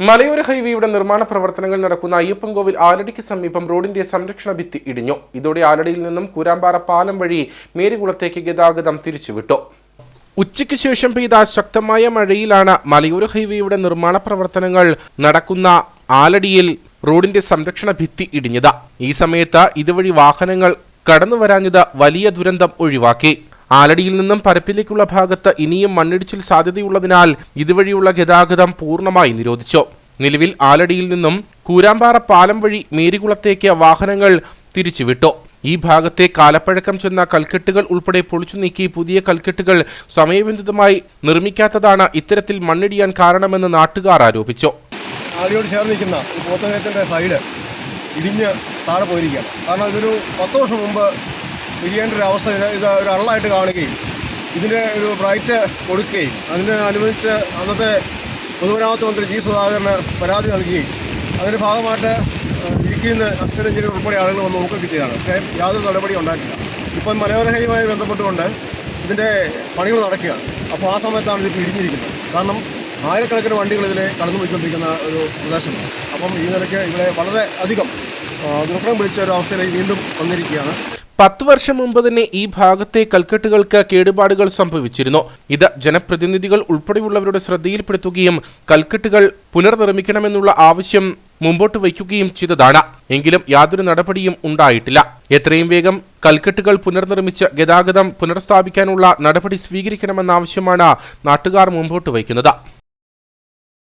മലയോര ഹൈവേയുടെ നിർമ്മാണ പ്രവർത്തനങ്ങൾ നടക്കുന്ന അയ്യപ്പൻകോവിൽ ആലടിക്ക് സമീപം റോഡിന്റെ സംരക്ഷണ ഭിത്തി ഇടിഞ്ഞു. ഇതോടെ ആലടിയിൽ നിന്നും കൂരാമ്പാറ പാലം വഴി മേരികുളത്തേക്ക് ഗതാഗതം തിരിച്ചുവിട്ടു. ഉച്ചയ്ക്ക് ശേഷം പെയ്ത ശക്തമായ മഴയിലാണ് മലയോര ഹൈവേയുടെ നിർമ്മാണ പ്രവർത്തനങ്ങൾ നടക്കുന്ന ആലടിയിൽ റോഡിന്റെ സംരക്ഷണ ഭിത്തി ഇടിഞ്ഞത്. ഈ സമയത്ത് ഇതുവഴി വാഹനങ്ങൾ കടന്നുവരാഞ്ഞത് വലിയ ദുരന്തം ഒഴിവാക്കി. ആലടിയിൽ നിന്നും പരപ്പിലേക്കുള്ള ഭാഗത്ത് ഇനിയും മണ്ണിടിച്ചിൽ സാധ്യതയുള്ളതിനാൽ ഇതുവഴിയുള്ള ഗതാഗതം പൂർണമായി നിരോധിച്ചു. നിലവിൽ ആലടിയിൽ നിന്നും കൂരാമ്പാറ പാലം വഴി മേരികുളത്തേക്ക് വാഹനങ്ങൾ തിരിച്ചുവിട്ടു. ഈ ഭാഗത്തെ കാലപ്പഴക്കം ചെന്ന കൽക്കെട്ടുകൾ ഉൾപ്പെടെ പൊളിച്ചു നീക്കി പുതിയ കൽക്കെട്ടുകൾ സമയബന്ധിതമായി നിർമ്മിക്കാത്തതാണ് ഇത്തരത്തിൽ മണ്ണിടിയാൻ കാരണമെന്ന് നാട്ടുകാർ ആരോപിച്ചു. ആലിയോട് ചേർന്നിരിക്കുന്ന ഈ സൈഡ് ഇടിഞ്ഞ് താഴെ പോയിരിക്കുകയാണ്. കാരണം ഇതൊരു പത്ത് വർഷം മുമ്പ് ഇടിയേണ്ട ഒരു അവസ്ഥ ഇത് ഒരു അള്ളായിട്ട് കാണുകയും ഇതിന്റെ ഒരു ബ്രൈറ്റ് കൊടുക്കുകയും അതിന് അനുബന്ധിച്ച് അന്നത്തെ പൊതുമരാമത്ത് മന്ത്രി ജി സുധാകരന് പരാതി നൽകുകയും അതിന്റെ ഭാഗമായിട്ട് ഇരിക്കുന്ന അസിസ്റ്റന്റ് എഞ്ചിനീയർ ഉൾപ്പെടെ ആളുകൾ വന്ന് നോക്കുകയൊക്കെ കിട്ടിയതാണ്. പക്ഷേ യാതൊരു നടപടിയും ഉണ്ടായിട്ടില്ല. ഇപ്പം മലയോരഹയുമായി ബന്ധപ്പെട്ടുകൊണ്ട് ഇതിന്റെ പണികൾ നടക്കുകയാണ്. അപ്പോൾ ആ സമയത്താണ് ഇത് ഇടിഞ്ഞിരിക്കുന്നത് കാരണം ആയിരക്കണക്കിന് വണ്ടികൾ ഇതിലെ കടന്നു പോയിക്കൊണ്ടിരിക്കുന്ന ഒരു പ്രദേശമാണ്. അപ്പം ഈ നിലയ്ക്ക് ഇവിടെ വളരെ അധികം ദുർഘടം പിടിച്ച ഒരു അവസ്ഥയിലേക്ക് വീണ്ടും വന്നിരിക്കുകയാണ്. പത്ത് വർഷം മുമ്പ് തന്നെ ഈ ഭാഗത്തെ കൽക്കെട്ടുകൾക്ക് കേടുപാടുകൾ സംഭവിച്ചിരുന്നു. ഇത് ജനപ്രതിനിധികൾ ഉൾപ്പെടെയുള്ളവരുടെ ശ്രദ്ധയിൽപ്പെടുത്തുകയും കൽക്കെട്ടുകൾ പുനർനിർമ്മിക്കണമെന്നുള്ള ആവശ്യം മുമ്പോട്ട് വയ്ക്കുകയും ചെയ്തതാണ്. എങ്കിലും യാതൊരു നടപടിയും ഉണ്ടായിട്ടില്ല. എത്രയും വേഗം കൽക്കെട്ടുകൾ പുനർനിർമ്മിച്ച് ഗതാഗതം പുനഃസ്ഥാപിക്കാനുള്ള നടപടി സ്വീകരിക്കണമെന്ന ആവശ്യമാണ് നാട്ടുകാർ മുമ്പോട്ട് വയ്ക്കുന്നത്.